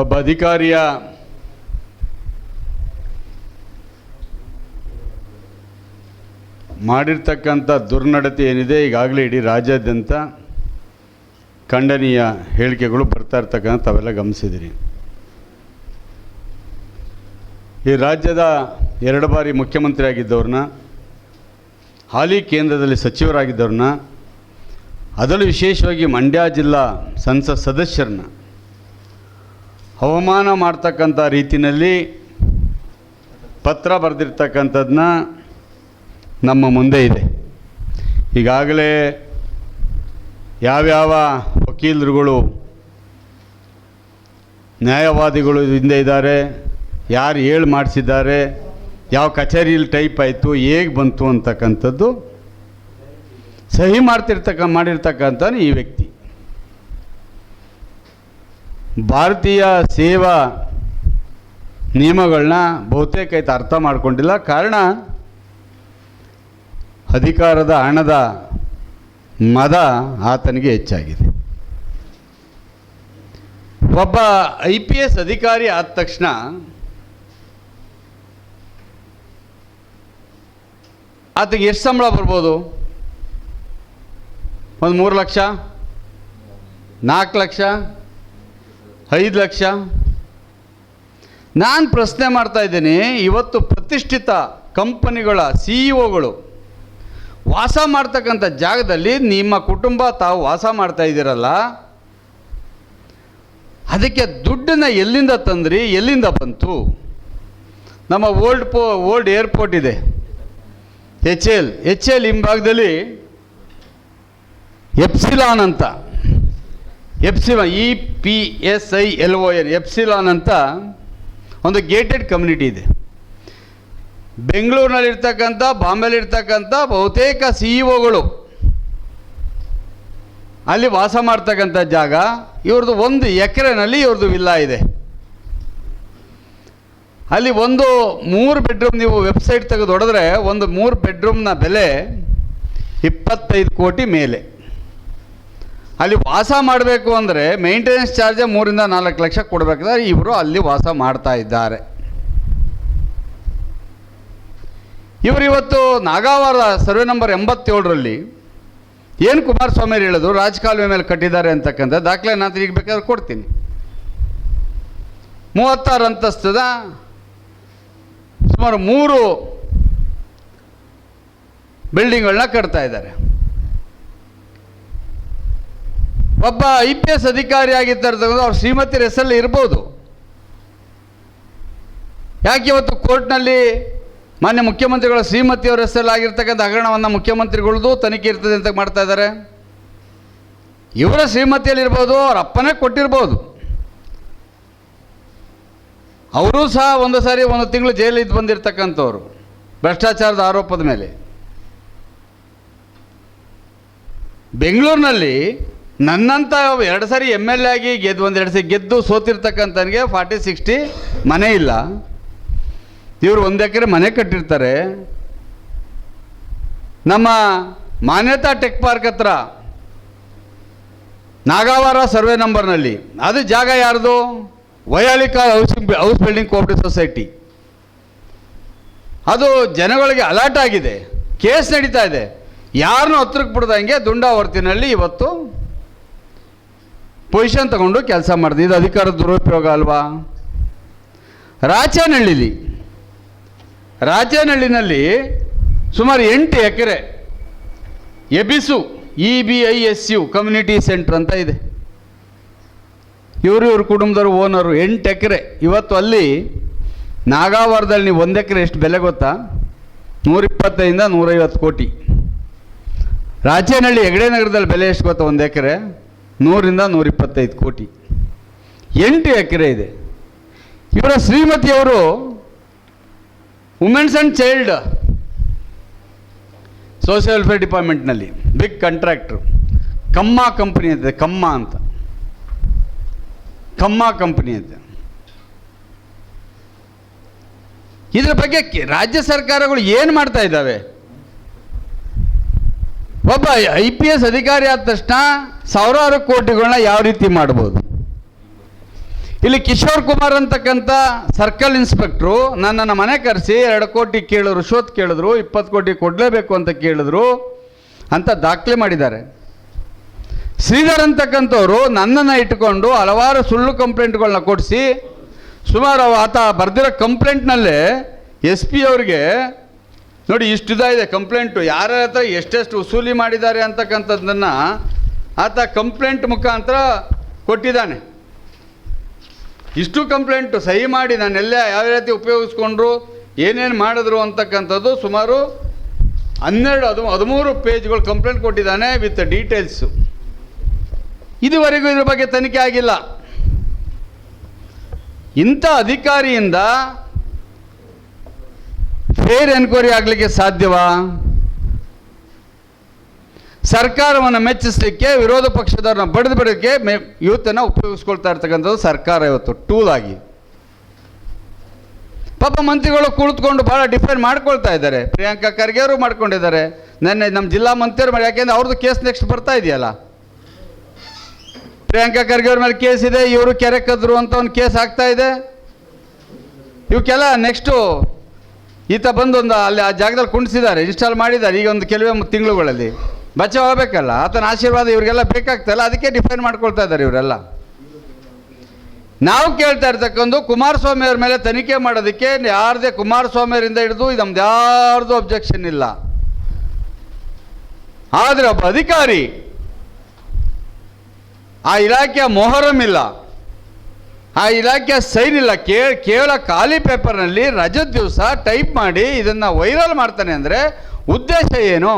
ಒಬ್ಬ ಅಧಿಕಾರಿಯ ಮಾಡಿರ್ತಕ್ಕಂಥ ದುರ್ನಡತೆ ಏನಿದೆ, ಈಗಾಗಲೇ ಇಡೀ ರಾಜ್ಯಾದ್ಯಂತ ಖಂಡನೀಯ ಹೇಳಿಕೆಗಳು ಬರ್ತಾ ಇರ್ತಕ್ಕಂಥ ತಾವೆಲ್ಲ ಗಮನಿಸಿದಿರಿ. ಈ ರಾಜ್ಯದ ಎರಡು ಬಾರಿ ಮುಖ್ಯಮಂತ್ರಿ ಆಗಿದ್ದವ್ರನ್ನ ಹಾಲಿ ಕೇಂದ್ರದಲ್ಲಿ ಸಚಿವರಾಗಿದ್ದವ್ರನ್ನ, ಅದರಲ್ಲೂ ವಿಶೇಷವಾಗಿ ಮಂಡ್ಯ ಜಿಲ್ಲಾ ಸಂಸತ್ ಸದಸ್ಯರನ್ನ ಅವಮಾನ ಮಾಡ್ತಕ್ಕಂಥ ರೀತಿಯಲ್ಲಿ ಪತ್ರ ಬರೆದಿರ್ತಕ್ಕಂಥದ್ದನ್ನ ನಮ್ಮ ಮುಂದೆ ಇದೆ. ಈಗಾಗಲೇ ಯಾವ್ಯಾವ ವಕೀಲರುಗಳು, ನ್ಯಾಯವಾದಿಗಳು ಹಿಂದೆ ಇದ್ದಾರೆ, ಯಾರು ಹೇಳಿ ಮಾಡಿಸಿದ್ದಾರೆ, ಯಾವ ಕಚೇರಿಯಲ್ಲಿ ಟೈಪ್ ಆಯಿತು, ಹೇಗೆ ಬಂತು ಅಂತಕ್ಕಂಥದ್ದು ಸಹಿ ಮಾಡ್ತಿರ್ತಕ್ಕ ಮಾಡಿರ್ತಕ್ಕಂಥ ಈ ವ್ಯಕ್ತಿ. ಭಾರತೀಯ ಸೇವಾ ನಿಯಮಗಳನ್ನ ಬಹುತೇಕ ಆಯ್ತು ಅರ್ಥ ಮಾಡ್ಕೊಂಡಿಲ್ಲ. ಕಾರಣ, ಅಧಿಕಾರದ ಹಣದ ಮದ ಆತನಿಗೆ ಹೆಚ್ಚಾಗಿದೆ. ಒಬ್ಬ ಐ ಪಿ ಎಸ್ ಅಧಿಕಾರಿ ಆದ ತಕ್ಷಣ ಆತಗೆ ಎಷ್ಟು ಸಂಬಳ ಬರ್ಬೋದು? ಒಂದು ಮೂರು ಲಕ್ಷ? ನಾಲ್ಕು ಲಕ್ಷ? ಐದು ಲಕ್ಷ? ನಾನು ಪ್ರಶ್ನೆ ಮಾಡ್ತಾ ಇದ್ದೀನಿ, ಇವತ್ತು ಪ್ರತಿಷ್ಠಿತ ಕಂಪನಿಗಳ ಸಿ ಇ ಒಗಳು ವಾಸ ಮಾಡ್ತಕ್ಕಂಥ ಜಾಗದಲ್ಲಿ ನಿಮ್ಮ ಕುಟುಂಬ ತಾವು ವಾಸ ಮಾಡ್ತಾ ಇದ್ದೀರಲ್ಲ, ಅದಕ್ಕೆ ದುಡ್ಡನ್ನ ಎಲ್ಲಿಂದ ತಂದ್ರಿ, ಎಲ್ಲಿಂದ ಬಂತು? ನಮ್ಮ ಓಲ್ಡ್ ಪೋ, ಓಲ್ಡ್ ಏರ್ಪೋರ್ಟ್ ಇದೆ, ಎಚ್ ಎಲ್ ಎಚ್ ಎಲ್ ಹಿಂಭಾಗದಲ್ಲಿ ಎಪ್ಸಿಲಾನ್ ಅಂತ. Epsilon E P S I L O N Epsilon ಅಂತ ಒಂದು ಗೇಟೆಡ್ ಕಮ್ಯುನಿಟಿ ಇದೆ. ಬೆಂಗಳೂರಿನಲ್ಲಿರ್ತಕ್ಕಂಥ ಬಾಂಬೆಲಿರ್ತಕ್ಕಂಥ ಬಹುತೇಕ ಸಿ ಇ ಒಗಳು ಅಲ್ಲಿ ವಾಸ ಮಾಡ್ತಕ್ಕಂಥ ಜಾಗ ಇವ್ರದ್ದು ಒಂದು ಎಕರೆನಲ್ಲಿ ಇವ್ರದ್ದು ವಿಲ್ಲಾ ಇದೆ. ಅಲ್ಲಿ ಒಂದು ಮೂರು ಬೆಡ್ರೂಮ್ ನೀವು ವೆಬ್ಸೈಟ್ ತೆಗೆದು ಹೊಡೆದ್ರೆ ಒಂದು ಮೂರು ಬೆಡ್ರೂಮ್ನ ಬೆಲೆ ಇಪ್ಪತ್ತೈದು ಕೋಟಿ ಮೇಲೆ. ಅಲ್ಲಿ ವಾಸ ಮಾಡಬೇಕು ಅಂದರೆ ಮೇಂಟೆನೆನ್ಸ್ ಚಾರ್ಜ್ ಮೂರಿಂದ ನಾಲ್ಕು ಲಕ್ಷ ಕೊಡಬೇಕಾದ್ರೆ ಇವರು ಅಲ್ಲಿ ವಾಸ ಮಾಡ್ತಾ ಇದ್ದಾರೆ. ಇವರು ಇವತ್ತು ನಾಗಾವಾರ ಸರ್ವೆ ನಂಬರ್ ಎಂಬತ್ತೇಳರಲ್ಲಿ ಏನು ಕುಮಾರಸ್ವಾಮಿ ಹೇಳೋದು ರಾಜಕಾಲುವೆ ಮೇಲೆ ಕಟ್ಟಿದ್ದಾರೆ ಅಂತಕ್ಕಂಥ ದಾಖಲೆ ನಾನು ಈಗ ಬೇಕಾದ್ರೆ ಕೊಡ್ತೀನಿ. ಮೂವತ್ತಾರು ಅಂತಸ್ತದ ಸುಮಾರು ಮೂರು ಬಿಲ್ಡಿಂಗ್ಗಳನ್ನ ಕಟ್ತಾ ಇದ್ದಾರೆ. ಒಬ್ಬ ಐ ಪಿ ಎಸ್ ಅಧಿಕಾರಿ ಆಗಿರ್ತಕ್ಕಂಥ ಅವ್ರ ಶ್ರೀಮತಿ ಹೆಸರಲ್ಲಿ ಇರ್ಬೋದು. ಯಾಕೆ ಇವತ್ತು ಕೋರ್ಟ್ನಲ್ಲಿ ಮಾನ್ಯ ಮುಖ್ಯಮಂತ್ರಿಗಳ ಶ್ರೀಮತಿಯವರ ಹೆಸರಲ್ಲಿ ಆಗಿರ್ತಕ್ಕಂಥ ಹಗರಣವನ್ನು ಮುಖ್ಯಮಂತ್ರಿಗಳದು ತನಿಖೆ ಇರ್ತದೆ ಅಂತ ಮಾಡ್ತಾ ಇದ್ದಾರೆ. ಇವರ ಶ್ರೀಮತಿಯಲ್ಲಿರ್ಬೋದು ಅವ್ರ ಅಪ್ಪನೇ ಕೊಟ್ಟಿರ್ಬೋದು. ಅವರೂ ಸಹ ಒಂದು ಸಾರಿ ಒಂದು ತಿಂಗಳು ಜೈಲಿದ್ದು ಬಂದಿರತಕ್ಕಂಥವ್ರು, ಭ್ರಷ್ಟಾಚಾರದ ಆರೋಪದ ಮೇಲೆ. ಬೆಂಗಳೂರಿನಲ್ಲಿ ನನ್ನಂಥ ಎರಡು ಸಾರಿ ಎಂ ಎಲ್ ಎ ಆಗಿ ಗೆದ್ದು ಒಂದೆರಡು ಸರಿ ಗೆದ್ದು ಸೋತಿರ್ತಕ್ಕಂಥನಿಗೆ ಫಾರ್ಟಿ ಸಿಕ್ಸ್ಟಿ ಮನೆ ಇಲ್ಲ. ಇವರು ಒಂದು ಎಕರೆ ಮನೆ ಕಟ್ಟಿರ್ತಾರೆ. ನಮ್ಮ ಮಾನ್ಯತಾ ಟೆಕ್ ಪಾರ್ಕ್ ಹತ್ರ ನಾಗಾವಾರ ಸರ್ವೆ ನಂಬರ್ನಲ್ಲಿ, ಅದು ಜಾಗ ಯಾರ್ದು? Vyalika housing house building cooperative society. ಅದು ಜನಗಳಿಗೆ ಅಲರ್ಟ್ ಆಗಿದೆ. ಕೇಸ್ ನಡೀತಾ ಇದೆ. ಯಾರನ್ನೂ ಹತ್ರಕ್ಕೆ ಬಿಡ್ದಂಗೆ ದುಂಡಾವರ್ತಿನಲ್ಲಿ ಇವತ್ತು ಪೊಸಿಷನ್ ತಗೊಂಡು ಕೆಲಸ ಮಾಡಿದೆ. ಇದು ಅಧಿಕಾರದ ದುರುಪಯೋಗ ಅಲ್ವಾ? ರಾಚೇನಹಳ್ಳಿಲಿ, ರಾಚೇನಹಳ್ಳಿನಲ್ಲಿ ಸುಮಾರು ಎಂಟು ಎಕರೆ ಎಬಿಸು E B I S U community centre ಅಂತ ಇದೆ. ಇವರು ಇವ್ರ ಕುಟುಂಬದವರು, ಓನರು ಎಂಟು ಎಕರೆ. ಇವತ್ತು ಅಲ್ಲಿ ನಾಗಾವಾರದಲ್ಲಿ ನೀವು ಒಂದು ಎಕರೆ ಎಷ್ಟು ಬೆಲೆ ಗೊತ್ತಾ? ನೂರಿಪ್ಪತ್ತೈದಿಂದ ನೂರೈವತ್ತು ಕೋಟಿ. ರಾಜೇನಹಳ್ಳಿ ಹೆಗಡೆ ನಗರದಲ್ಲಿ ಬೆಲೆ ಎಷ್ಟು ಗೊತ್ತಾ ಒಂದು ಎಕರೆ? ನೂರಿಂದ ನೂರಿಪ್ಪತ್ತೈದು ಕೋಟಿ. ಎಂಟು ಎಕರೆ ಇದೆ. ಇವರ ಶ್ರೀಮತಿಯವರು women's and child social welfare ಡಿಪಾರ್ಟ್ಮೆಂಟ್ನಲ್ಲಿ big contractor Kamma company ಅಂತಿದೆ, ಕಮ್ಮ ಅಂತ. ಕಮ್ಮ ಕಂಪ್ನಿ ಅಂತ. ಇದ್ರ ಬಗ್ಗೆ ರಾಜ್ಯ ಸರ್ಕಾರಗಳು ಏನು ಮಾಡ್ತಾ ಇದ್ದಾವೆ? ಒಬ್ಬ ಐ ಪಿ ಎಸ್ ಅಧಿಕಾರಿ ಆದ ತಕ್ಷಣ ಸಾವಿರಾರು ಕೋಟಿಗಳನ್ನ ಯಾವ ರೀತಿ ಮಾಡ್ಬೋದು? ಇಲ್ಲಿ ಕಿಶೋರ್ ಕುಮಾರ್ ಅಂತಕ್ಕಂಥ ಸರ್ಕಲ್ ಇನ್ಸ್ಪೆಕ್ಟ್ರು ನನ್ನನ್ನು ಮನೆ ಕರೆಸಿ ಎರಡು ಕೋಟಿ ಕೇಳಿದ್ರು, ಶೋತ್ ಕೇಳಿದ್ರು, ಇಪ್ಪತ್ತು ಕೋಟಿ ಕೊಡಲೇಬೇಕು ಅಂತ ಕೇಳಿದ್ರು ಅಂತ ದಾಖಲೆ ಮಾಡಿದ್ದಾರೆ. ಶ್ರೀಧರ್ ಅಂತಕ್ಕಂಥವ್ರು ನನ್ನನ್ನು ಇಟ್ಕೊಂಡು ಹಲವಾರು ಸುಳ್ಳು ಕಂಪ್ಲೇಂಟ್ಗಳನ್ನ ಕೊಡಿಸಿ ಸುಮಾರು ಆತ ಬರೆದಿರೋ ಕಂಪ್ಲೇಂಟ್ನಲ್ಲೇ ಎಸ್ ಪಿ ಅವ್ರಿಗೆ ನೋಡಿ ಇಷ್ಟಿದ ಇದೆ ಕಂಪ್ಲೇಂಟು. ಯಾರ ಹತ್ರ ಎಷ್ಟೆಷ್ಟು ವಸೂಲಿ ಮಾಡಿದ್ದಾರೆ ಅಂತಕ್ಕಂಥದ್ದನ್ನು ಆತ ಕಂಪ್ಲೇಂಟ್ ಮುಖಾಂತರ ಕೊಟ್ಟಿದ್ದಾನೆ. ಇಷ್ಟು ಕಂಪ್ಲೇಂಟು ಸಹಿ ಮಾಡಿ ನಾನೆಲ್ಲ ಯಾವ ರೀತಿ ಉಪಯೋಗಿಸ್ಕೊಂಡ್ರು, ಏನೇನು ಮಾಡಿದ್ರು ಅಂತಕ್ಕಂಥದ್ದು ಸುಮಾರು ಹನ್ನೆರಡು ಅದು ಹದಿಮೂರು ಪೇಜ್ಗಳು ಕಂಪ್ಲೇಂಟ್ ಕೊಟ್ಟಿದ್ದಾನೆ ವಿತ್ ಡೀಟೇಲ್ಸು. ಇದುವರೆಗೂ ಇದ್ರ ಬಗ್ಗೆ ತನಿಖೆ ಆಗಿಲ್ಲ. ಇಂಥ ಅಧಿಕಾರಿಯಿಂದ ಫೇರ್ ಎನ್ಕ್ವೈರಿ ಆಗಲಿಕ್ಕೆ ಸಾಧ್ಯವಾ? ಸರ್ಕಾರವನ್ನು ಮೆಚ್ಚಿಸಲಿಕ್ಕೆ, ವಿರೋಧ ಪಕ್ಷದವ್ರನ್ನ ಬಡಿದು ಬಿಡೋಕ್ಕೆ ಮೆ ಯೂತನ್ನು ಉಪಯೋಗಿಸ್ಕೊಳ್ತಾ ಇರ್ತಕ್ಕಂಥದ್ದು ಸರ್ಕಾರ ಇವತ್ತು ಟೂಲ್ ಆಗಿ. ಪಾಪ ಮಂತ್ರಿಗಳು ಕುಳಿತುಕೊಂಡು ಭಾಳ ಡಿಫೆಂಡ್ ಮಾಡ್ಕೊಳ್ತಾ ಇದ್ದಾರೆ. ಪ್ರಿಯಾಂಕಾ ಖರ್ಗೆ ಅವರು ಮಾಡ್ಕೊಂಡಿದ್ದಾರೆ. ನೆನ್ನೆ ನಮ್ಮ ಜಿಲ್ಲಾ ಮಂತ್ರಿಯವರು ಮಾಡಿ ಯಾಕೆಂದ್ರೆ ಅವ್ರದ್ದು ಕೇಸ್ ನೆಕ್ಸ್ಟ್ ಬರ್ತಾ ಇದೆಯಲ್ಲ. ಪ್ರಿಯಾಂಕಾ ಖರ್ಗೆ ಅವ್ರ ಮೇಲೆ ಕೇಸ್ ಇದೆ, ಇವರು ಕೆರೆ ಕದ್ರು ಅಂತ ಒಂದು ಕೇಸ್ ಆಗ್ತಾ ಇದೆ. ಇವಕ್ಕೆಲ್ಲ ನೆಕ್ಸ್ಟು ಈತ ಬಂದು ಒಂದು ಅಲ್ಲಿ ಆ ಜಾಗದಲ್ಲಿ ಕುಂಡಿಸಿದ್ದಾರೆ ಇನ್ಸ್ಟಾಲ್ ಮಾಡಿದ್ದಾರೆ, ಈಗ ಒಂದು ಕೆಲವೇ ತಿಂಗಳುಗಳಲ್ಲಿ. ಬಚಾವ್ ಆಗಬೇಕಲ್ಲ, ಆತನ ಆಶೀರ್ವಾದ ಇವರಿಗೆಲ್ಲ ಬೇಕಾಗ್ತಲ್ಲ ಅದಕ್ಕೆ ಡಿಫೈನ್ ಮಾಡ್ಕೊಳ್ತಾ ಇದ್ದಾರೆ ಇವರೆಲ್ಲ. ನಾವು ಕೇಳ್ತಾ ಇರ್ತಕ್ಕಂಥ ಕುಮಾರಸ್ವಾಮಿ ಅವ್ರ ಮೇಲೆ ತನಿಖೆ ಮಾಡೋದಕ್ಕೆ ಯಾರದೇ ಕುಮಾರಸ್ವಾಮಿಯವರಿಂದ ಹಿಡಿದು ನಮ್ದು ಯಾರ್ದು ಅಬ್ಜೆಕ್ಷನ್ ಇಲ್ಲ. ಆದರೆ ಒಬ್ಬ ಅಧಿಕಾರಿ, ಆ ಇಲಾಖೆಯ ಮೊಹರಂ ಇಲ್ಲ. ಆ ಇಲಾಖೆ ಸೈನ್ ಇಲ್ಲ. ಕೇ, ಕೇವಲ ಖಾಲಿ ಪೇಪರ್ನಲ್ಲಿ ರಜದ ದಿವಸ ಟೈಪ್ ಮಾಡಿ ಇದನ್ನು ವೈರಲ್ ಮಾಡ್ತಾನೆ ಅಂದರೆ ಉದ್ದೇಶ ಏನು?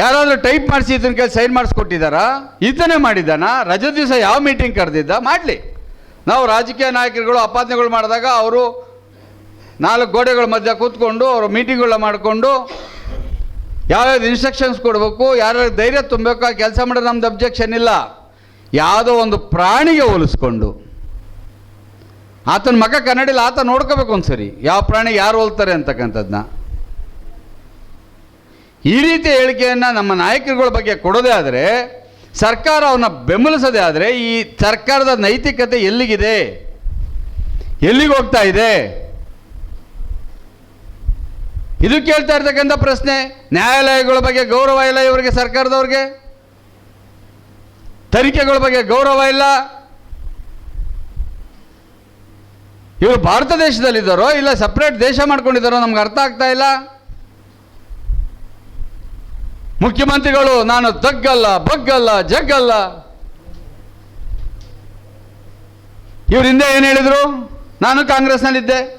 ಯಾರಾದರೂ ಟೈಪ್ ಮಾಡಿಸಿ ಇದನ್ನ ಕೈ ಸೈನ್ ಮಾಡಿಸ್ಕೊಟ್ಟಿದ್ದಾರಾ? ಇದನ್ನೇ ಮಾಡಿದ್ದಾನ? ರಜದ ದಿವಸ ಯಾವ ಮೀಟಿಂಗ್ ಕರೆದಿದ್ದ? ಮಾಡಲಿ. ನಾವು ರಾಜಕೀಯ ನಾಯಕರುಗಳು ಅಪಾದನೆಗಳು ಮಾಡಿದಾಗ ಅವರು ನಾಲ್ಕು ಗೋಡೆಗಳ ಮಧ್ಯೆ ಕೂತ್ಕೊಂಡು ಅವರು ಮೀಟಿಂಗ್ಗಳನ್ನ ಮಾಡಿಕೊಂಡು ಯಾವ್ಯಾವ್ದು ಇನ್ಸ್ಟ್ರಕ್ಷನ್ಸ್ ಕೊಡಬೇಕು ಯಾರ್ಯಾರು ಧೈರ್ಯ ತುಂಬಬೇಕು ಆ ಕೆಲಸ ಮಾಡೋದು ನಮ್ದು ಅಬ್ಜೆಕ್ಷನ್ ಇಲ್ಲ. ಯಾವುದೋ ಒಂದು ಪ್ರಾಣಿಗೆ ಹೋಲಿಸ್ಕೊಂಡು. ಆತನ ಮಗ ಕನ್ನಡಿಲಿ ಆತ ನೋಡ್ಕೋಬೇಕು ಒಂದ್ಸರಿ. ಯಾವ ಪ್ರಾಣಿ ಯಾರು ಹೋಲ್ತಾರೆ ಅಂತಕ್ಕಂಥದ್ದನ್ನ ಈ ರೀತಿಯ ಹೇಳಿಕೆಯನ್ನು ನಮ್ಮ ನಾಯಕರುಗಳ ಬಗ್ಗೆ ಕೊಡೋದೇ ಆದರೆ, ಸರ್ಕಾರ ಅವನ್ನ ಬೆಂಬಲಿಸೋದೇ ಆದರೆ, ಈ ಸರ್ಕಾರದ ನೈತಿಕತೆ ಎಲ್ಲಿಗಿದೆ? ಎಲ್ಲಿಗೆ ಹೋಗ್ತಾ ಇದೆ? ಇದು ಕೇಳ್ತಾ ಇರ್ತಕ್ಕಂಥ ಪ್ರಶ್ನೆ, ನ್ಯಾಯಾಲಯಗಳ ಬಗ್ಗೆ ಗೌರವ ಇಲ್ಲ ಇವರಿಗೆ ಸರ್ಕಾರದವ್ರಿಗೆ? ತನಿಖೆಗಳ ಬಗ್ಗೆ ಗೌರವ ಇಲ್ಲ? ಇವರು ಭಾರತ ದೇಶದಲ್ಲಿದ್ದಾರೋ ಇಲ್ಲ ಸಪ್ರೇಟ್ ದೇಶ ಮಾಡ್ಕೊಂಡಿದ್ದಾರೋ ನಮ್ಗೆ ಅರ್ಥ ಆಗ್ತಾ ಇಲ್ಲ? ಮುಖ್ಯಮಂತ್ರಿಗಳು, ನಾನು ತಗ್ಗಲ್ಲ, ಬಗ್ಗಲ್ಲ, ಜಗ್ಗಲ್ಲ. ಇವ್ರ ಹಿಂದೆ ಏನು ಹೇಳಿದರು? ನಾನು ಕಾಂಗ್ರೆಸ್ನಲ್ಲಿದ್ದೆ.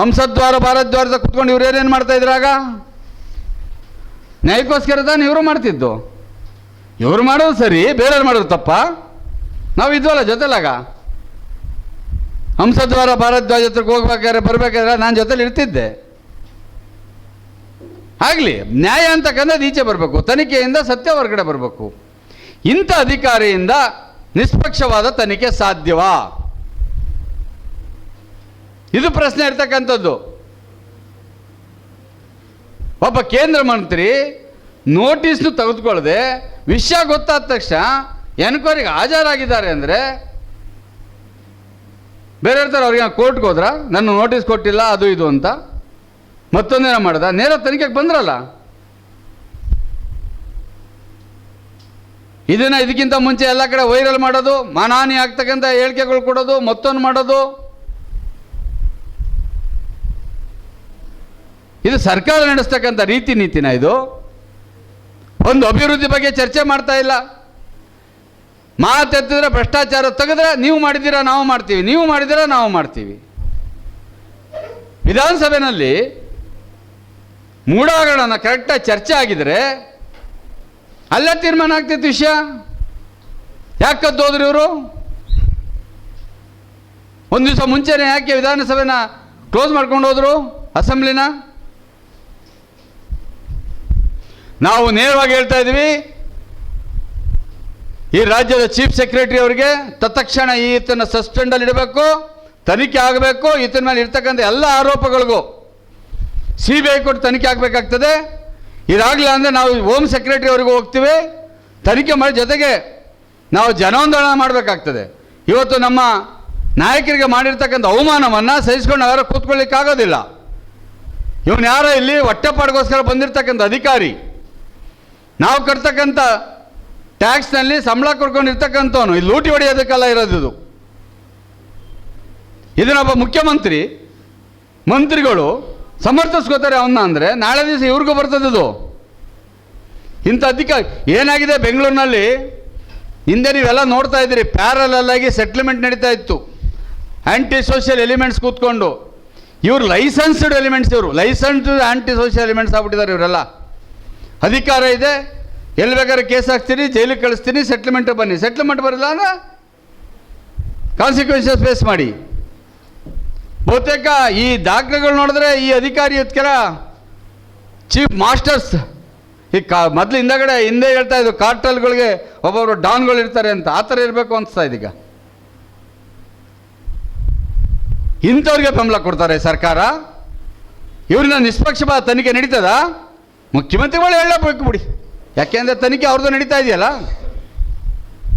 ಹಂಸದ್ವಾರ, ಭಾರದ್ವಾರದ ಕುತ್ಕೊಂಡು ಇವ್ರು ಏನೇನು ಮಾಡ್ತಾ ಇದ್ರಾಗ ನ್ಯಾಯಕ್ಕೋಸ್ಕರ ತಾನೆ ಇವರು ಮಾಡ್ತಿದ್ದು. ಇವರು ಮಾಡೋದು ಸರಿ, ಬೇರೆಯವ್ರು ಮಾಡೋದು ತಪ್ಪ. ನಾವು ಇದ್ವಲ್ಲ ಜೊತೆಲಾಗ? ಹಂಸದ್ವಾರ, ಭಾರದ್ವಾಜ ಹತ್ರಕ್ಕೆ ಹೋಗ್ಬೇಕಾದ್ರೆ, ಬರಬೇಕಾದ್ರೆ ನಾನು ಜೊತೆಲಿ ಇರ್ತಿದ್ದೆ. ಆಗಲಿ, ನ್ಯಾಯ ಅಂತಕ್ಕಂಥದ್ದು ಈಚೆ ಬರಬೇಕು, ತನಿಖೆಯಿಂದ ಸತ್ಯ ಹೊರಗಡೆ ಬರಬೇಕು. ಇಂಥ ಅಧಿಕಾರಿಯಿಂದ ನಿಷ್ಪಕ್ಷವಾದ ತನಿಖೆ ಸಾಧ್ಯವಾ? ಇದು ಪ್ರಶ್ನೆ ಇರ್ತಕ್ಕಂಥದ್ದು. ಒಬ್ಬ ಕೇಂದ್ರ ಮಂತ್ರಿ ನೋಟಿಸ್ನು ತೆಗೆದುಕೊಳ್ಳದೆ ವಿಷಯ ಗೊತ್ತಾದ ತಕ್ಷಣ ಎನ್ಕ್ವೈರಿಗೆ ಹಾಜರಾಗಿದ್ದಾರೆ ಅಂದರೆ ಬೇರೆ ಇರ್ತಾರೆ ಅವ್ರಿಗೆ ಕೋರ್ಟ್ಗೆ ಹೋದ್ರ? ನಾನು ನೋಟಿಸ್ ಕೊಟ್ಟಿಲ್ಲ, ಅದು ಇದು ಅಂತ. ಮತ್ತೊಂದೇನೋ ಮಾಡ್ದ? ನೇರ ತನಿಖೆಗೆ ಬಂದ್ರಲ್ಲ. ಇದನ್ನು ಇದಕ್ಕಿಂತ ಮುಂಚೆ ಎಲ್ಲ ಕಡೆ ವೈರಲ್ ಮಾಡೋದು ಮಾನಹಾನಿ ಆಗ್ತಕ್ಕಂಥ ಹೇಳಿಕೆಗಳು ಕೊಡೋದು, ಮತ್ತೊಂದು ಮಾಡೋದು. ಇದು ಸರ್ಕಾರ ನಡೆಸ್ತಕ್ಕಂಥ ರೀತಿ ನೀತಿನ ಇದು? ಒಂದು ಅಭಿವೃದ್ಧಿ ಬಗ್ಗೆ ಚರ್ಚೆ ಮಾಡ್ತಾ ಇಲ್ಲ. ಮಾತೆತ್ತಿದ್ರೆ ಭ್ರಷ್ಟಾಚಾರ ತೆಗೆದ್ರೆ ನೀವು ಮಾಡಿದ್ದೀರಾ, ನಾವು ಮಾಡ್ತೀವಿ. ನೀವು ಮಾಡಿದ್ದೀರಾ, ನಾವು ಮಾಡ್ತೀವಿ. ವಿಧಾನಸಭೆಯಲ್ಲಿ ಮೂಡಾಗರಣ ಕರೆಕ್ಟಾಗಿ ಚರ್ಚೆ ಆಗಿದ್ರೆ ಅಲ್ಲೇ ತೀರ್ಮಾನ ಆಗ್ತಿತ್ತು ವಿಷಯ. ಯಾಕೆ ಹೋದ್ರಿ ಇವರು? ಒಂದು ದಿವಸ ಮುಂಚೆನೆ ಯಾಕೆ ವಿಧಾನಸಭೆನ ಕ್ಲೋಸ್ ಮಾಡ್ಕೊಂಡು ಹೋದ್ರು? ಅಸೆಂಬ್ಲಿನ? ನಾವು ನೇರವಾಗಿ ಹೇಳ್ತಾ ಇದ್ದೀವಿ ಈ ರಾಜ್ಯದ ಚೀಫ್ ಸೆಕ್ರೆಟರಿ ಅವರಿಗೆ ತತ್ಕ್ಷಣ ಈತನ ಸಸ್ಪೆಂಡಲ್ಲಿ ಇಡಬೇಕು, ತನಿಖೆ ಆಗಬೇಕು, ಈತನ ಮೇಲೆ ಇರ್ತಕ್ಕಂಥ ಎಲ್ಲ ಆರೋಪಗಳಿಗೂ ಸಿ ಬಿ ಐ ಕೊಟ್ಟು ತನಿಖೆ ಆಗಬೇಕಾಗ್ತದೆ. ಇದಾಗಲಿಲ್ಲ ಅಂದರೆ ನಾವು ಹೋಮ್ ಸೆಕ್ರೆಟರಿ ಅವರಿಗೆ ಹೋಗ್ತೀವಿ, ತನಿಖೆ ಮಾಡಿ ಜೊತೆಗೆ ನಾವು ಜನಾಂದೋಲನ ಮಾಡಬೇಕಾಗ್ತದೆ. ಇವತ್ತು ನಮ್ಮ ನಾಯಕರಿಗೆ ಮಾಡಿರ್ತಕ್ಕಂಥ ಅವಮಾನವನ್ನು ಸಹಿಸ್ಕೊಂಡು ಯಾರು ಕೂತ್ಕೊಳ್ಳಿಕ್ಕಾಗೋದಿಲ್ಲ. ಇವನು ಯಾರೋ ಇಲ್ಲಿ ಹೊಟ್ಟೆಪಾಡಿಗೋಸ್ಕರ ಬಂದಿರತಕ್ಕಂಥ ಅಧಿಕಾರಿ ನಾವು ಕಟ್ತಕ್ಕಂಥ ಟ್ಯಾಕ್ಸ್ನಲ್ಲಿ ಸಂಬಳ ಕೊಡ್ಕೊಂಡಿರ್ತಕ್ಕಂಥವನು. ಇಲ್ಲಿ ಲೂಟಿ ಹೊಡೆಯೋದಕ್ಕೆಲ್ಲ ಇರೋದು ಇದು. ಇದನ್ನೊಬ್ಬ ಮುಖ್ಯಮಂತ್ರಿ, ಮಂತ್ರಿಗಳು ಸಮರ್ಥಿಸ್ಕೋತಾರೆ ಅವನ್ನ ಅಂದರೆ, ನಾಳೆ ದಿವಸ ಇವ್ರಿಗೂ ಬರ್ತದಿದು ಇಂಥ ಅಧಿಕ ಏನಾಗಿದೆ ಬೆಂಗಳೂರಿನಲ್ಲಿ? ಹಿಂದೆ ನೀವೆಲ್ಲ ನೋಡ್ತಾ ಇದ್ದೀರಿ ಪ್ಯಾರಲಾಗಿ ಸೆಟ್ಲ್ಮೆಂಟ್ ನಡೀತಾ ಇತ್ತು. ಆ್ಯಂಟಿ ಸೋಷಿಯಲ್ ಎಲಿಮೆಂಟ್ಸ್ ಕೂತ್ಕೊಂಡು. ಇವರು ಲೈಸೆನ್ಸ್ಡ್ ಎಲಿಮೆಂಟ್ಸ್ ಇವರು. ಲೈಸೆನ್ಸ್ಡ್ ಆ್ಯಂಟಿ ಸೋಷಿಯಲ್ ಎಲಿಮೆಂಟ್ಸ್ ಆಗ್ಬಿಟ್ಟಿದ್ದಾರೆ ಇವರೆಲ್ಲ. ಅಧಿಕಾರ ಇದೆ. ಎಲ್ಲಿ ಬೇಕಾದ್ರೆ ಕೇಸ್ ಹಾಕ್ತೀನಿ ಜೈಲಿಗೆ ಕಳಿಸ್ತೀನಿ ಸೆಟ್ಲ್ಮೆಂಟ್ ಬನ್ನಿ. ಸೆಟ್ಲ್ಮೆಂಟ್ ಬರಲ್ಲ ಅಂದ್ರೆ ಕಾನ್ಸಿಕ್ವೆನ್ಸಸ್ ಫೇಸ್ ಮಾಡಿ. ಬಹುತೇಕ ಈ ದಾಖಲೆಗಳು ನೋಡಿದ್ರೆ ಈ ಅಧಿಕಾರಿ ಕೆಲ ಚೀಫ್ ಮಾಸ್ಟರ್ಸ್ ಈ ಕಾ ಮೊದಲು ಹಿಂದಗಡೆ ಹಿಂದೆ ಹೇಳ್ತಾ ಇದ್ದು ಕಾರ್ಟಲ್ಗಳಿಗೆ ಒಬ್ಬೊಬ್ರು ಡಾನ್ಗಳು ಇರ್ತಾರೆ ಅಂತ. ಆ ಥರ ಇರಬೇಕು ಅನಿಸ್ತಾ ಇದೀಗ ಇಂಥವ್ರಿಗೆ ಬೆಂಬಲ ಕೊಡ್ತಾರೆ ಸರ್ಕಾರ. ಇವ್ರನ್ನ ನಿಷ್ಪಕ್ಷಪಾತ ತನಿಖೆ ನಡೀತದ? ಮುಖ್ಯಮಂತ್ರಿಗಳು ಹೇಳಬೇಕು ಬಿಡಿ. ಯಾಕೆಂದರೆ ತನಿಖೆ ಅವ್ರದ್ದು ನಡೀತಾ ಇದೆಯಲ್ಲ?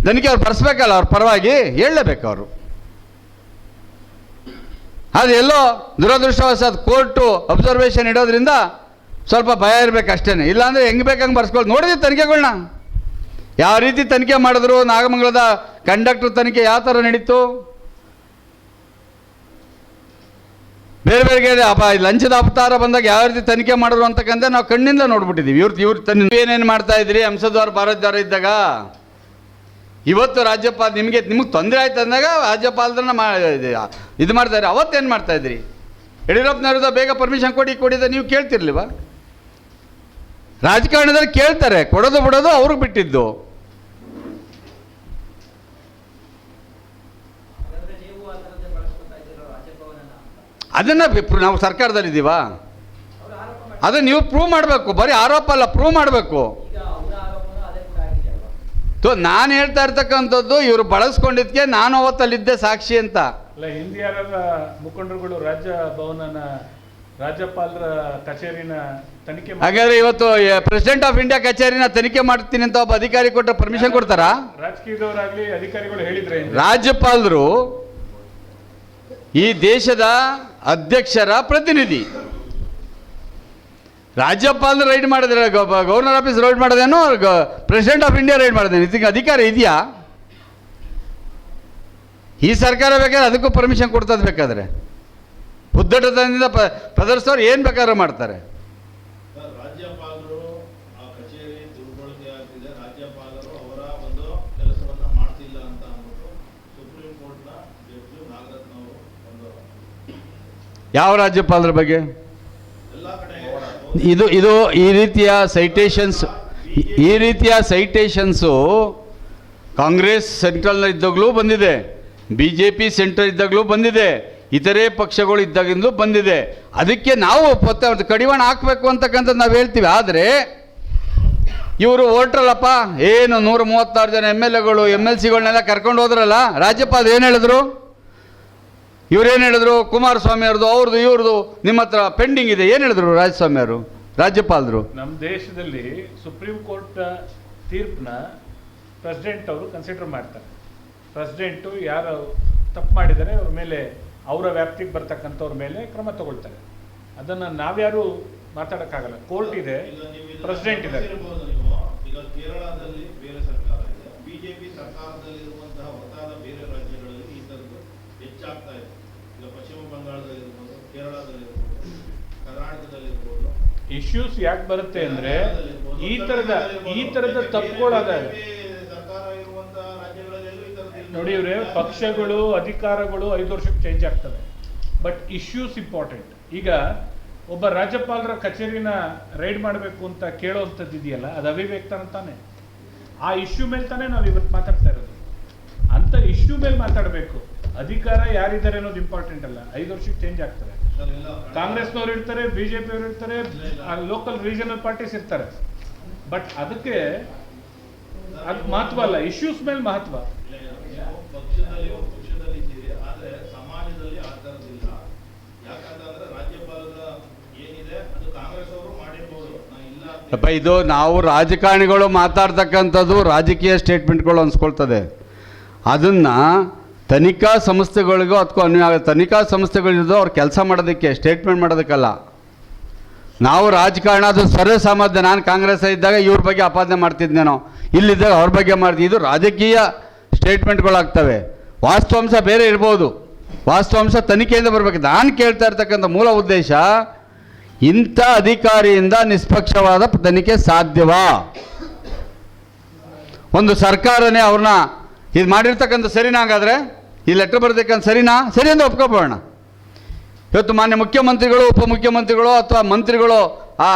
ತನಿಖೆ ಅವ್ರು ಬರ್ಸ್ಬೇಕಲ್ಲ, ಅವ್ರ ಪರವಾಗಿ ಹೇಳಲೇಬೇಕು ಅವರು. ಅದು ಎಲ್ಲೋ ದುರದೃಷ್ಟವಶಾತ್ ಕೋರ್ಟು ಅಬ್ಸರ್ವೇಷನ್ ಇಡೋದ್ರಿಂದ ಸ್ವಲ್ಪ ಭಯ ಇರಬೇಕು ಅಷ್ಟೇ ಇಲ್ಲಾಂದರೆ ಹೆಂಗೆ ಬೇಕಂಗೆ ಬರ್ಸ್ಕೊಳ್ಳಿ ನೋಡಿದ್ವಿ ತನಿಖೆಗಳನ್ನ ಯಾವ ರೀತಿ ತನಿಖೆ ಮಾಡಿದ್ರು ನಾಗಮಂಗಲದ ಕಂಡಕ್ಟರ್ ತನಿಖೆ ಯಾವ ಥರ ನಡೀತು? ಬೇರೆ ಬೇರೆ ಅಪ ಲಂಚದ ಅವತಾರ ಬಂದಾಗ ಯಾವ ರೀತಿ ತನಿಖೆ ಮಾಡಿದ್ರು ಅಂತಕ್ಕಂಥ ನಾವು ಕಣ್ಣಿಂದ ನೋಡ್ಬಿಟ್ಟಿದ್ದೀವಿ. ಇವ್ರು ಇವ್ರು ತನ್ನ ಏನೇನು ಮಾಡ್ತಾ ಇದ್ರಿ ಹಂಸದ್ವಾರ, ಭಾರದ್ವಾರ ಇದ್ದಾಗ? ಇವತ್ತು ರಾಜ್ಯಪಾಲ ನಿಮಗೆ ನಿಮಗೆ ತೊಂದರೆ ಆಯ್ತು ಅಂದಾಗ ರಾಜ್ಯಪಾಲರನ್ನ ಮಾ ಇದು- ಇದು ಮಾಡ್ತಾರೆ ಅವತ್ತೇನು ಮಾಡ್ತಾ ಇದ್ರಿ? ಯಡಿಯೂರಪ್ಪನವ್ರದ ಬೇಗ ಪರ್ಮಿಷನ್ ಕೊಡಿ ಕೊಡಿದ ನೀವು ಕೇಳ್ತಿರ್ಲಿವಾ? ರಾಜಕಾರಣದಲ್ಲಿ ಕೇಳ್ತಾರೆ. ಕೊಡೋದು ಬಿಡೋದು ಅವ್ರಿಗೆ ಬಿಟ್ಟಿದ್ದು ಹಾಗಾದ್ರೆ ನೀವು ಆ ಥರದ್ದೇ ಬಳಸ್ಕೊತಾ ಇದ್ದೀರೋ ರಾಜಭವನನ ಅಂತ ಅದನ್ನು ನಾವು ಸರ್ಕಾರದಲ್ಲಿದ್ದೀವಾ? ಅದನ್ನು ನೀವು ಪ್ರೂವ್ ಮಾಡಬೇಕು ಬರೀ ಆರೋಪ ಅಲ್ಲ ಪ್ರೂವ್ ಮಾಡಬೇಕು. ತೋ ನಾನು ಹೇಳ್ತಾ ಇರ್ತಕ್ಕಂಥದ್ದು ಇವರು ಬಳಸ್ಕೊಂಡಿದ್ದಕ್ಕೆ ನಾನು ಅವತ್ತಲ್ಲಿದ್ದೆ ಸಾಕ್ಷಿ ಅಂತ. ಮುಖಂಡರುಗಳು ರಾಜ್ಯ ಭವನನ ರಾಜ್ಯಪಾಲರ ಕಚೇರಿನ ತನಿಖೆ ಹಾಗಾದ್ರೆ ಇವತ್ತು ಪ್ರೆಸಿಡೆಂಟ್ ಆಫ್ ಇಂಡಿಯಾ ಕಚೇರಿನ ತನಿಖೆ ಮಾಡ್ತೀನಿ ಅಂತ ಒಬ್ಬ ಅಧಿಕಾರಿ ಕೊಟ್ಟರೆ ಪರ್ಮಿಷನ್ ಕೊಡ್ತಾರಾ? ರಾಜಕೀಯದವರಾಗ್ಲಿ ಅಧಿಕಾರಿಗಳು ಹೇಳಿದ್ರೆ ರಾಜ್ಯಪಾಲರು ಈ ದೇಶದ ಅಧ್ಯಕ್ಷರ ಪ್ರತಿನಿಧಿ. ರಾಜ್ಯಪಾಲರು ರೈಡ್ ಮಾಡಿದ್ರೆ ಗವರ್ನರ್ ಆಫೀಸ್ ರೈಡ್ ಮಾಡೋದೇನೋ ಪ್ರೆಸಿಡೆಂಟ್ ಆಫ್ ಇಂಡಿಯಾ ರೈಡ್ ಮಾಡಿದೇನು, ಇದಕ್ಕೆ ಅಧಿಕಾರ ಇದೆಯಾ? ಈ ಸರ್ಕಾರ ಬೇಕಾದ್ರೆ ಅದಕ್ಕೂ ಪರ್ಮಿಷನ್ ಕೊಡ್ತದೆ ಬೇಕಾದ್ರೆ. ಉದ್ದಟತನದಿಂದ ಪ ಪ್ರದರ್ಶಿಸೋರು ಏನು ಬೇಕಾದ್ರೂ ಮಾಡ್ತಾರೆ ಸರ್, ರಾಜ್ಯಪಾಲರು ಆ ಕಚೇರಿ ದುರ್ಬಳಕೆ ಆಗ್ತಿದೆ ರಾಜ್ಯಪಾಲರು ಅವರ ಒಂದು ಕೆಲಸವನ್ನ ಮಾಡ್ತಿಲ್ಲ ಅಂತ ಅಂದ್ಬಿಟ್ಟು ಸುಪ್ರೀಂ ಕೋರ್ಟ್ನ ಜಡ್ಜ್ ನಾಗರತ್ನ ಅವರು ಒಂದು ಯಾವ ರಾಜ್ಯಪಾಲರ ಬಗ್ಗೆ? ಇದು ಇದು ಈ ರೀತಿಯ ಸೈಟೇಷನ್ಸ್ ಈ ರೀತಿಯ ಸೈಟೇಷನ್ಸು ಕಾಂಗ್ರೆಸ್ ಸೆಂಟ್ರಲ್ನ ಇದ್ದಾಗಲೂ ಬಂದಿದೆ ಬಿ ಜೆ ಪಿ ಸೆಂಟ್ರಲ್ ಇದ್ದಾಗಲೂ ಬಂದಿದೆ, ಇತರೆ ಪಕ್ಷಗಳು ಇದ್ದಾಗಿಂದಲೂ ಬಂದಿದೆ. ಅದಕ್ಕೆ ನಾವು ಪತ್ತೆ ಕಡಿವಾಣ ಹಾಕಬೇಕು ಅಂತಕ್ಕಂಥದ್ದು ನಾವು ಹೇಳ್ತೀವಿ. ಆದರೆ ಇವರು ಹೊರಟ್ರಲ್ಲಪ್ಪ, ಏನು ನೂರ ಮೂವತ್ತಾರು ಜನ ಎಂ ಎಲ್ ಎಗಳು ಎಂ ಎಲ್ ಸಿಗಳನ್ನೆಲ್ಲ ಕರ್ಕೊಂಡು ಹೋದ್ರಲ್ಲ, ರಾಜ್ಯಪಾಲ ಏನು ಹೇಳಿದ್ರು? ಇವ್ರೇನು ಹೇಳಿದ್ರು? ಕುಮಾರಸ್ವಾಮಿ ಅವ್ರದ್ದು ಅವ್ರದ್ದು ಇವ್ರದ್ದು ನಿಮ್ಮ ಹತ್ರ ಪೆಂಡಿಂಗ್ ಇದೆ. ಏನು ಹೇಳಿದ್ರು ರಾಜಸ್ವಾಮಿ ಅವರು ರಾಜ್ಯಪಾಲರು? ನಮ್ಮ ದೇಶದಲ್ಲಿ ಸುಪ್ರೀಂ ಕೋರ್ಟ್ ತೀರ್ಪನ್ನ ಪ್ರೆಸಿಡೆಂಟ್ ಅವರು ಕನ್ಸಿಡರ್ ಮಾಡ್ತಾರೆ. ಪ್ರೆಸಿಡೆಂಟು ಯಾರು ತಪ್ಪು ಮಾಡಿದರೆ ಅವ್ರ ಮೇಲೆ ಅವರ ವ್ಯಾಪ್ತಿಗೆ ಬರ್ತಕ್ಕಂಥವ್ರ ಮೇಲೆ ಕ್ರಮ ತಗೊಳ್ತಾರೆ. ಅದನ್ನು ನಾವ್ಯಾರು ಮಾತಾಡೋಕ್ಕಾಗಲ್ಲ. ಕೋರ್ಟ್ ಇದೆ ಪ್ರೆಸಿಡೆಂಟ್ ಇದ್ದಾರೆ ಗಮನಿಸಿರ್ಬೋದು ನೀವು ಈಗ ಕೇರಳದಲ್ಲಿ ಬೇರೆ ಸರ್ಕಾರ ಇದೆ ಬಿಜೆಪಿ ಸರ್ಕಾರದಲ್ಲಿರುವಂತಹ ಹೊರತಾದ ಬೇರೆ ರಾಜ್ಯಗಳಲ್ಲಿ ಈ ಥರದ್ದು ಹೆಚ್ಚಾಗ್ತಾ ಇದೆ ಈಗ ಪಶ್ಚಿಮ ಬಂಗಾಳದಲ್ಲಿರ್ಬೋದು ಕೇರಳದಲ್ಲಿರ್ಬೋದು ಕರ್ನಾಟಕದಲ್ಲಿರ್ಬೋದು ಇಶ್ಯೂಸ್ ಯಾಕೆ ಬರುತ್ತೆ ಅಂದ್ರೆ ಈ ತರದ ಈ ತರದ ತಪ್ಪುಗಳಾದಾಗ ನೋಡಿ ಇವ್ರೆ ಪಕ್ಷಗಳು ಅಧಿಕಾರಗಳು ಐದು ವರ್ಷಕ್ಕೆ ಚೇಂಜ್ ಆಗ್ತವೆ. ಬಟ್ ಇಶ್ಯೂಸ್ ಇಂಪಾರ್ಟೆಂಟ್ ಈಗ ಒಬ್ಬ ರಾಜ್ಯಪಾಲರ ಕಚೇರಿನ ರೈಡ್ ಮಾಡಬೇಕು ಅಂತ ಕೇಳೋವಂಥದ್ದು ಇದೆಯಲ್ಲ ಅದು ಅವಿವೇಕ್ತನ ತಾನೆ. ಆ ಇಶ್ಯೂ ಮೇಲೆ ತಾನೇ ನಾವು ಇವತ್ತು ಮಾತಾಡ್ತಾ ಇರೋದು. ಅಂತ ಇಶ್ಯೂ ಮೇಲೆ ಮಾತಾಡಬೇಕು. ಅಧಿಕಾರ ಯಾರಿದ್ದಾರೆ ಅನ್ನೋದು ಇಂಪಾರ್ಟೆಂಟ್ ಅಲ್ಲ. ಐದು ವರ್ಷಕ್ಕೆ ಚೇಂಜ್ ಆಗ್ತದೆ ಕಾಂಗ್ರೆಸ್ನವ್ರು ಇರ್ತಾರೆ ಬಿಜೆಪಿ ಅವರು ಇರ್ತಾರೆ ಲೋಕಲ್ ರೀಜನಲ್ ಪಾರ್ಟೀಸ್ ಇರ್ತಾರೆ. ಬಟ್ ಅದಕ್ಕೆ ಅದು ಮಹತ್ವ ಅಲ್ಲ ಇಶ್ಯೂಸ್ ಮೇಲೆ ಮಹತ್ವ. ಅಪ್ಪ, ಇದು ನಾವು ರಾಜಕಾರಣಿಗಳು ಮಾತಾಡ್ತಕ್ಕಂಥದ್ದು ರಾಜಕೀಯ ಸ್ಟೇಟ್ಮೆಂಟ್ಗಳು ಅನ್ಸ್ಕೊಳ್ತದೆ. ಅದನ್ನು ತನಿಖಾ ಸಂಸ್ಥೆಗಳಿಗೂ ಅದಕ್ಕೂ ಆಗುತ್ತೆ. ತನಿಖಾ ಸಂಸ್ಥೆಗಳಿರೋದು ಅವ್ರು ಕೆಲಸ ಮಾಡೋದಕ್ಕೆ ಸ್ಟೇಟ್ಮೆಂಟ್ ಮಾಡೋದಕ್ಕಲ್ಲ. ನಾವು ರಾಜಕಾರಣ, ಅದು ಸರ್ವಸಾಮಾಧ್ಯ ನಾನು ಕಾಂಗ್ರೆಸ್ ಇದ್ದಾಗ ಇವ್ರ ಬಗ್ಗೆ ಅಪಾದನೆ ಮಾಡ್ತಿದ್ನೇನೋ ಇಲ್ಲಿದ್ದಾಗ ಅವ್ರ ಬಗ್ಗೆ ಮಾಡ್ತೀವಿ ಇದು ರಾಜಕೀಯ ಸ್ಟೇಟ್ಮೆಂಟ್ಗಳಾಗ್ತವೆ ವಾಸ್ತವಾಂಶ ಬೇರೆ ಇರ್ಬೋದು. ವಾಸ್ತವಾಂಶ ತನಿಖೆಯಿಂದ ಬರಬೇಕು. ನಾನು ಕೇಳ್ತಾ ಇರ್ತಕ್ಕಂಥ ಮೂಲ ಉದ್ದೇಶ, ಇಂಥ ಅಧಿಕಾರಿಯಿಂದ ನಿಷ್ಪಕ್ಷವಾದ ತನಿಖೆ ಸಾಧ್ಯವಾ? ಒಂದು ಸರ್ಕಾರನೇ ಅವ್ರನ್ನ, ಇದು ಮಾಡಿರ್ತಕ್ಕಂಥ ಸರಿನಾಗಾದರೆ ಈ ಲೆಟ್ರ್ ಬರ್ಬೇಕಂತ ಸರಿನಾ? ಸರಿ ಅಂತ ಒಪ್ಕೊಬೋಣ ಇವತ್ತು ಮಾನ್ಯ ಮುಖ್ಯಮಂತ್ರಿಗಳು ಉಪಮುಖ್ಯಮಂತ್ರಿಗಳು ಅಥವಾ ಮಂತ್ರಿಗಳು ಆ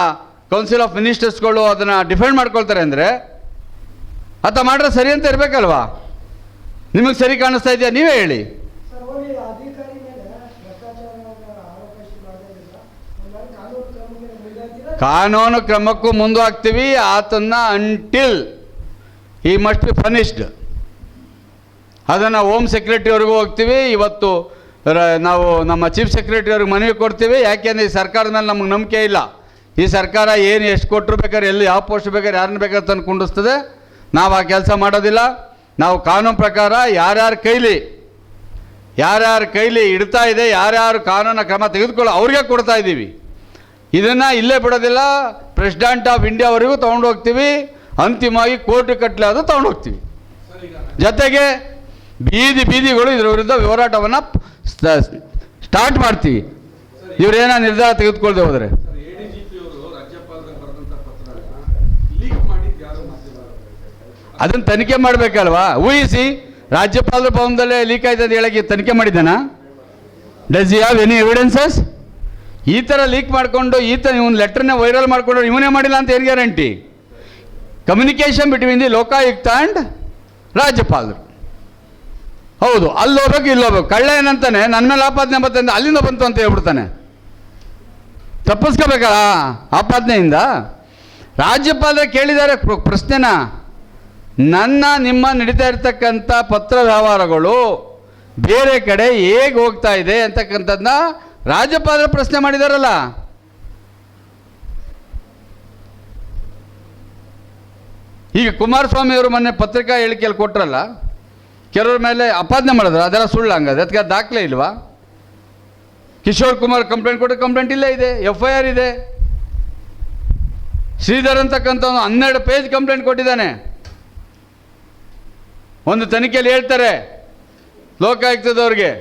ಕೌನ್ಸಿಲ್ ಆಫ್ ಮಿನಿಸ್ಟರ್ಸ್ಗಳು ಅದನ್ನು ಡಿಫೆಂಡ್ ಮಾಡ್ಕೊಳ್ತಾರೆ ಅಂದರೆ ಅಥವಾ ಮಾಡ್ರೆ ಸರಿ ಅಂತ ಇರಬೇಕಲ್ವಾ? ನಿಮಗೆ ಸರಿ ಕಾಣಿಸ್ತಾ ಇದೆಯಾ? ನೀವೇ ಹೇಳಿ. ಕಾನೂನು ಕ್ರಮಕ್ಕೂ ಮುಂದೆ ಹಾಕ್ತೀವಿ ಆತನ್ನ ಅಂಟಿಲ್ ಈ ಮಸ್ಟ್ ಬಿ ಫನಿಶ್ಡ್ ಅದನ್ನು ಹೋಮ್ ಸೆಕ್ರೆಟರಿವರೆಗೂ ಹೋಗ್ತೀವಿ. ಇವತ್ತು ನಾವು ನಮ್ಮ ಚೀಫ್ ಸೆಕ್ರೆಟರಿಯವ್ರಿಗೆ ಮನವಿ ಕೊಡ್ತೀವಿ. ಯಾಕೆಂದರೆ ಈ ಸರ್ಕಾರದ ಮೇಲೆ ನಮಗೆ ನಂಬಿಕೆ ಇಲ್ಲ. ಈ ಸರ್ಕಾರ ಏನು ಎಷ್ಟು ಕೊಟ್ಟರು ಬೇಕಾದ್ರೆ, ಎಲ್ಲಿ ಯಾವ ಪೋಸ್ಟ್ ಬೇಕಾದ್ರೆ ಯಾರನ್ನ ಬೇಕಾದ್ರೆ ತಂದು ಕುಂಡಿಸ್ತದೆ. ನಾವು ಆ ಕೆಲಸ ಮಾಡೋದಿಲ್ಲ. ನಾವು ಕಾನೂನು ಪ್ರಕಾರ ಯಾರ್ಯಾರ ಕೈಲಿ ಯಾರ್ಯಾರ ಕೈಲಿ ಇಡ್ತಾ ಇದೆ, ಯಾರ್ಯಾರು ಕಾನೂನ ಕ್ರಮ ತೆಗೆದುಕೊಳ್ಳೋ, ಅವ್ರಿಗೆ ಕೊಡ್ತಾ ಇದ್ದೀವಿ. ಇದನ್ನು ಇಲ್ಲೇ ಬಿಡೋದಿಲ್ಲ. ಪ್ರೆಸಿಡೆಂಟ್ ಆಫ್ ಇಂಡಿಯಾವರೆಗೂ ತೊಗೊಂಡು ಹೋಗ್ತೀವಿ. ಅಂತಿಮವಾಗಿ ಕೋರ್ಟ್ ಕಟ್ಟಲೆ ಅದು ತೊಗೊಂಡು ಹೋಗ್ತೀವಿ. ಜೊತೆಗೆ ಬೀದಿ ಬೀದಿಗಳು ಇದರ ವಿರುದ್ಧ ಹೋರಾಟವನ್ನು ಸ್ಟಾರ್ಟ್ ಮಾಡ್ತೀವಿ. ಇವರೇನೋ ನಿರ್ಧಾರ ತೆಗೆದುಕೊಳ್ದೆ ಹೋದರೆ? ಅದನ್ನು ತನಿಖೆ ಮಾಡಬೇಕಲ್ವಾ? ಊಹಿಸಿ, ರಾಜ್ಯಪಾಲರ ಭವನದಲ್ಲೇ ಲೀಕ್ ಆಯ್ತು ಅಂತ ಹೇಳಕ್ಕೆ ತನಿಖೆ ಮಾಡಿದ್ದಾನ? Does you have any evidences ಈ ಥರ ಲೀಕ್ ಮಾಡಿಕೊಂಡು ಈ ಥರ ಇವನು ಲೆಟ್ರನ್ನೇ ವೈರಲ್ ಮಾಡಿಕೊಂಡು ಇವನೇ ಮಾಡಿಲ್ಲ ಅಂತ ಏನು guarantee communication between the Lokayukta and ರಾಜ್ಯಪಾಲರು. ಹೌದು, ಅಲ್ಲಿ ಹೋಗ್ಬೇಕು, ಇಲ್ಲಿ ಹೋಗ್ಬೇಕು. ಕಳ್ಳ ಏನಂತಾನೆ ನನ್ನ ಮೇಲೆ ಆಪಾದನೆ ಬರ್ತಂತ ಅಲ್ಲಿಂದ ಬಂತು ಅಂತ ಹೇಳ್ಬಿಡ್ತಾನೆ. ತಪ್ಪಿಸ್ಕೋಬೇಕಲ್ಲ ಆಪಾದನೆಯಿಂದ? ರಾಜ್ಯಪಾಲರೇ ಕೇಳಿದ್ದಾರೆ ಪ್ರ- ಪ್ರಶ್ನೆನ. ನನ್ನ, ನಿಮ್ಮ ನಡೀತಾ ಇರ್ತಕ್ಕಂಥ ಪತ್ರ ವ್ಯವಹಾರಗಳು ಬೇರೆ ಕಡೆ ಹೇಗೆ ಹೋಗ್ತಾ ಇದೆ ಅಂತಕ್ಕಂಥದ್ದನ್ನ ರಾಜ್ಯಪಾಲರು ಪ್ರಶ್ನೆ ಮಾಡಿದಾರಲ್ಲ. ಈಗ ಕುಮಾರಸ್ವಾಮಿ ಅವರು ಮೊನ್ನೆ ಪತ್ರಿಕಾ ಹೇಳಿಕೆಯಲ್ಲಿ ಕೊಟ್ರಲ್ಲ ಕೆಲವ್ರ ಮೇಲೆ ಅಪಾದನೆ ಮಾಡಿದ್ರು, ಅದೆಲ್ಲ ಸುಳ್ಳು ಹಂಗದೆ. ಅದಕ್ಕೆ ದಾಖಲೆ ಇಲ್ವಾ? ಕಿಶೋರ್ ಕುಮಾರ್ ಕಂಪ್ಲೇಂಟ್ ಕೊಟ್ಟು ಕಂಪ್ಲೇಂಟ್ ಇಲ್ಲೇ ಇದೆ ಎಫ್ ಐ ಆರ್ ಇದೆ. ಶ್ರೀಧರ್ ಅಂತಕ್ಕಂಥ ಹನ್ನೆರಡು ಪೇಜ್ ಕಂಪ್ಲೇಂಟ್ ಕೊಟ್ಟಿದ್ದಾನೆ. ಒಂದು ತನಿಖೆಯಲ್ಲಿ ಹೇಳ್ತಾರೆ ಲೋಕಾಯುಕ್ತದವ್ರಿಗೆ,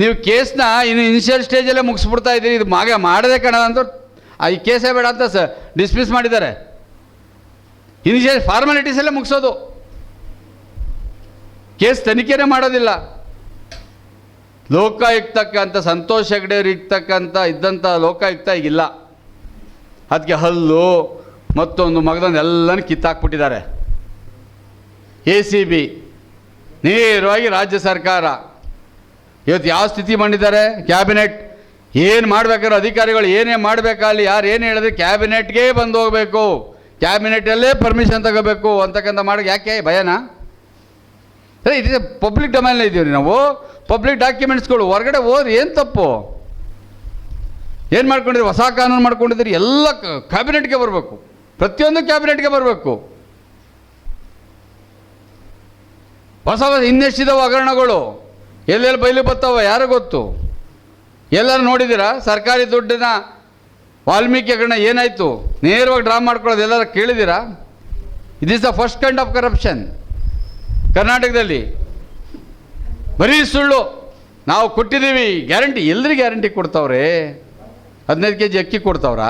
ನೀವು ಕೇಸ್ನ ಇನ್ನು ಇನಿಷಿಯಲ್ ಸ್ಟೇಜಲ್ಲೇ ಮುಗಿಸ್ಬಿಡ್ತಾ ಇದ್ದೀರಿ, ಇದು ಮಾಗ ಮಾಡದೆ ಕಣ ಅಂತ ಈ ಕೇಸೇ ಬೇಡ ಅಂತ ಸರ್ ಡಿಸ್ಮಿಸ್ ಮಾಡಿದ್ದಾರೆ. ಇನಿಷಿಯಲ್ ಫಾರ್ಮಾಲಿಟೀಸಲ್ಲೇ ಮುಗಿಸೋದು. ಕೇಸ್ ತನಿಖೆನೇ ಮಾಡೋದಿಲ್ಲ. ಲೋಕಾಯುಕ್ತಕ್ಕಂಥ ಸಂತೋಷ್ ಹೆಗ್ಡೆ ಇರ್ತಕ್ಕಂಥ ಇದ್ದಂಥ ಲೋಕಾಯುಕ್ತ ಈಗಿಲ್ಲ. ಅದಕ್ಕೆ ಹಲ್ಲು ಮತ್ತೊಂದು ಮಗದೊಂದು ಎಲ್ಲನೂ ಕಿತ್ತಾಕ್ಬಿಟ್ಟಿದ್ದಾರೆ. ಎ ಸಿ ಬಿ ನೇರವಾಗಿ ರಾಜ್ಯ ಸರ್ಕಾರ. ಇವತ್ತು ಯಾವ ಸ್ಥಿತಿ ಮಾಡಿದ್ದಾರೆ ಕ್ಯಾಬಿನೆಟ್ ಏನು ಮಾಡ್ಬೇಕಾದ್ರೆ ಅಧಿಕಾರಿಗಳು ಏನೇ ಮಾಡಬೇಕಾಗಲಿ, ಯಾರು ಏನು ಹೇಳಿದ್ರೆ ಕ್ಯಾಬಿನೆಟ್ಗೆ ಬಂದು ಹೋಗಬೇಕು. ಕ್ಯಾಬಿನೆಟಲ್ಲೇ ಪರ್ಮಿಷನ್ ತಗೋಬೇಕು ಅಂತಕ್ಕಂಥ ಮಾಡೋಕ್ಕೆ ಯಾಕೆ? ಭಯನಾ? ಅದೇ ಇದು ಪಬ್ಲಿಕ್ ಡೊಮೈನ್ ಇದ್ದೀವಿ ನಾವು. ಪಬ್ಲಿಕ್ ಡಾಕ್ಯುಮೆಂಟ್ಸ್ಗಳು ಹೊರಗಡೆ ಹೋದ್ರೆ ಏನು ತಪ್ಪು? ಏನು ಮಾಡ್ಕೊಂಡಿದ್ರಿ ಹೊಸ ಕಾನೂನು ಮಾಡ್ಕೊಂಡಿದ್ದೀರಿ? ಎಲ್ಲ ಕ್ಯಾಬಿನೆಟ್ಗೆ ಬರಬೇಕು. ಪ್ರತಿಯೊಂದು ಕ್ಯಾಬಿನೆಟ್ಗೆ ಬರಬೇಕು. ಹೊಸ ಹೊಸ ಇನ್ನೆಷ್ಟಿದ ಹಗರಣಗಳು? ಎಲ್ಲೆಲ್ಲಿ ಬಯಲು ಬರ್ತಾವ ಯಾರು ಗೊತ್ತು? ಎಲ್ಲರೂ ನೋಡಿದ್ದೀರಾ? ಸರ್ಕಾರಿ ದುಡ್ಡಿನ ವಾಲ್ಮೀಕಿ ಹಗರಣ ಏನಾಯಿತು? ನೇರವಾಗಿ ಡ್ರಾ ಮಾಡ್ಕೊಳ್ಳೋದು ಎಲ್ಲರೂ ಕೇಳಿದ್ದೀರಾ? It is the first kind of corruption ಕರ್ನಾಟಕದಲ್ಲಿ ಬರೀ ಸುಳ್ಳು. ನಾವು ಕೊಟ್ಟಿದ್ದೀವಿ, ಗ್ಯಾರಂಟಿ. ಎಲ್ಲರಿಗೆ ಗ್ಯಾರಂಟಿ ಕೊಡ್ತಾವ್ರೆ? ಹದಿನೈದು ಕೆ ಜಿ ಅಕ್ಕಿ ಕೊಡ್ತಾವ್ರಾ?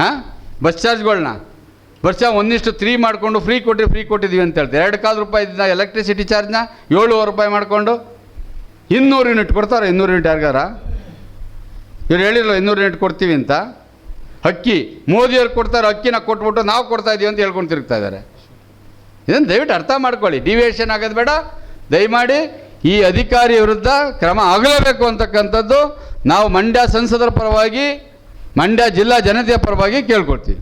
ಹಾಂ? ಬಸ್ ಚಾರ್ಜ್ಗಳನ್ನ ಚಾರ್ಜ್ ಒಂದಿಷ್ಟು ತ್ರೀ ಮಾಡಿಕೊಂಡು ಫ್ರೀ ಕೊಟ್ಟು ಫ್ರೀ ಕೊಟ್ಟಿದ್ದೀವಿ ಅಂತ ಹೇಳ್ತಾರೆ? ಎರಡು ಕಾಲು ರೂಪಾಯಿ ಇದನ್ನ ಎಲೆಕ್ಟ್ರಿಸಿಟಿ ಚಾರ್ಜ್ನ ಏಳುವರೆ ರೂಪಾಯಿ ಮಾಡಿಕೊಂಡು ಇನ್ನೂರು ಯೂನಿಟ್ ಕೊಡ್ತಾರೆ ಇನ್ನೂರು ಯೂನಿಟ್ ಯಾರಿಗಾರ? ಇವ್ರು ಹೇಳಿರಲ್ಲ ಇನ್ನೂರು ಯೂನಿಟ್ ಕೊಡ್ತೀವಿ ಅಂತ. ಅಕ್ಕಿ, ಮೋದಿಯವ್ರು ಕೊಡ್ತಾರೆ, ಅಕ್ಕಿನ ಕೊಟ್ಬಿಟ್ಟು ನಾವು ಕೊಡ್ತಾ ಇದ್ದೀವಿ ಅಂತ ಹೇಳ್ಕೊಂಡು ತಿರುಗ್ತಾ ಇದ್ದಾರೆ. ಇದನ್ನು ದಯವಿಟ್ಟು ಅರ್ಥ ಮಾಡ್ಕೊಳ್ಳಿ. ಡಿವಿಯೇಷನ್ ಆಗೋದು ಬೇಡ. ದಯಮಾಡಿ ಈ ಅಧಿಕಾರಿ ವಿರುದ್ಧ ಕ್ರಮ ಆಗಲೇಬೇಕು ಅಂತಕ್ಕಂಥದ್ದು ನಾವು ಮಂಡ್ಯ ಸಂಸದರ ಪರವಾಗಿ, ಮಂಡ್ಯ ಜಿಲ್ಲಾ ಜನತೆಯ ಪರವಾಗಿ ಕೇಳ್ಕೊಳ್ತೀವಿ.